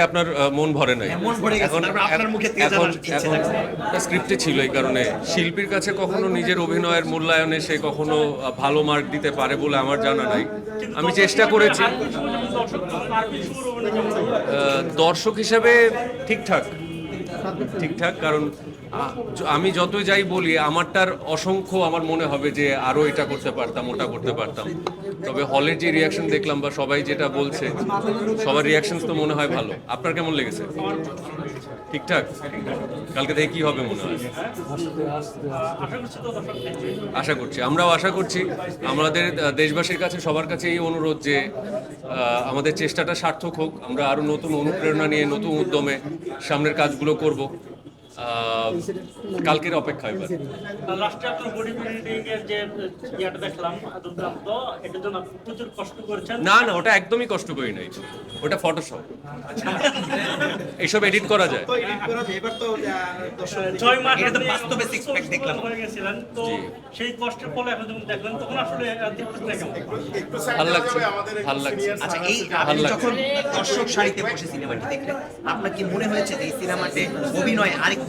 আপনার মন ভরে নাই? এখন এখন এখন স্ক্রিপ্টে ছিল এই কারণে। শিল্পীর কাছে কখনো নিজের অভিনয়ের মূল্যায়নে সে কখনো ভালো মার্ক দিতে পারে বলে আমার জানা নাই। আমি চেষ্টা করেছি। দর্শক হিসাবে ঠিকঠাক। ঠিকঠাক কারণ আমি যতই যাই বলি, আমারটার অসংখ্য আমার মনে হবে যে আরও এটা করতে পারতাম, ওটা করতে পারতাম। তবে হলের যে রিয়াকশন দেখলাম বা সবাই যেটা বলছে, সবার রিয়াকশন তো মনে হয় ভালো। আপনার কেমন লেগেছে? ঠিকঠাক? কালকে থেকে কি হবে মনে হয়? আশা করছি। আমরাও আশা করছি। আমাদের দেশবাসীর কাছে, সবার কাছে এই অনুরোধ যে আমাদের চেষ্টাটা সার্থক হোক। আমরা আরও নতুন অনুপ্রেরণা নিয়ে, নতুন উদ্যমে সামনের কাজগুলো করব। কালকের অপেক্ষা এবার। লাস্টে আপনার বডি বিল্ডিং এর যে ইয়াটা দেখলাম দুর্দান্ত এটার জন্য প্রচুর কষ্ট করেছেন। না না ওটা একদমই কষ্ট করি নাই। ওটা ফটোশপ এইসব এডিট করা যায়। ছয় মাস এটা বাস্তবে pack অসুস্থ দেখলাম। তো সেই কষ্টের ফলে এখন যখন দেখলেন তখন আসলে ভালো লাগছে ভালো লাগছে। আচ্ছা এই ভালো আপনি লাগছে। যখন দর্শক সারিতে বসে সিনেমাটি দেখলেন আপনার কি মনে হয়েছে যে এই সিনেমাতে অভিনয় আরেকটু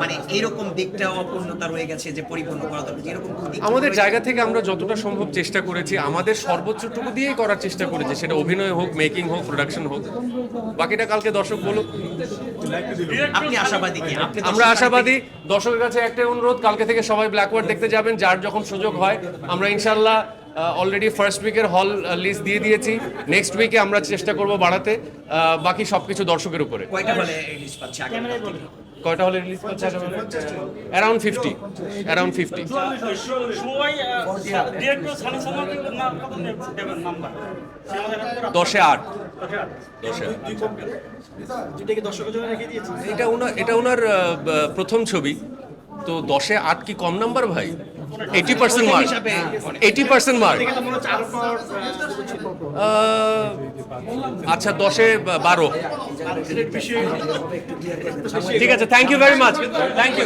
মানে এরকম দিকটা অপূর্ণতা রয়ে গেছে যে পরিপূর্ণ করা দরকার এরকম আমাদের জায়গা থেকে আমরা যতটা সম্ভব চেষ্টা করেছি আমাদের সর্বোচ্চটুকু দিয়েই করার চেষ্টা করেছি সেটা অভিনয় হোক মেকিং হোক প্রোডাকশন হোক। বাকিটা কালকে দর্শক বলুক। আপনি আশাবাদী কি? আমরা আশাবাদী। দর্শকের কাছে একটাই অনুরোধ কালকে থেকে সবাই ব্ল্যাকওয়ার্ড দেখতে যাবেন যার যখন সুযোগ হয় আমরা ইনশাল্লাহ অলরেডি ফার্স্ট উইকের হল লিস্ট দিয়ে দিয়েছি। নেক্সট উইকে আমরা চেষ্টা করব বাড়াতে বাকি সবকিছু দর্শকের উপরে। কয়টা হলে রিলিজ পাচ্ছে আগে কয়টা হলে রিলিজ করছে? অ্যারাউন্ড ফিফটি অ্যারাউন্ড ফিফটি দশে আট। দশে এটা ওনার এটা ওনার প্রথম ছবি। তো দশে আট কি কম নাম্বার ভাই? Eighty percent mark eighty percent mark আচ্ছা দশে বারো। ঠিক আছে thank you very much thank you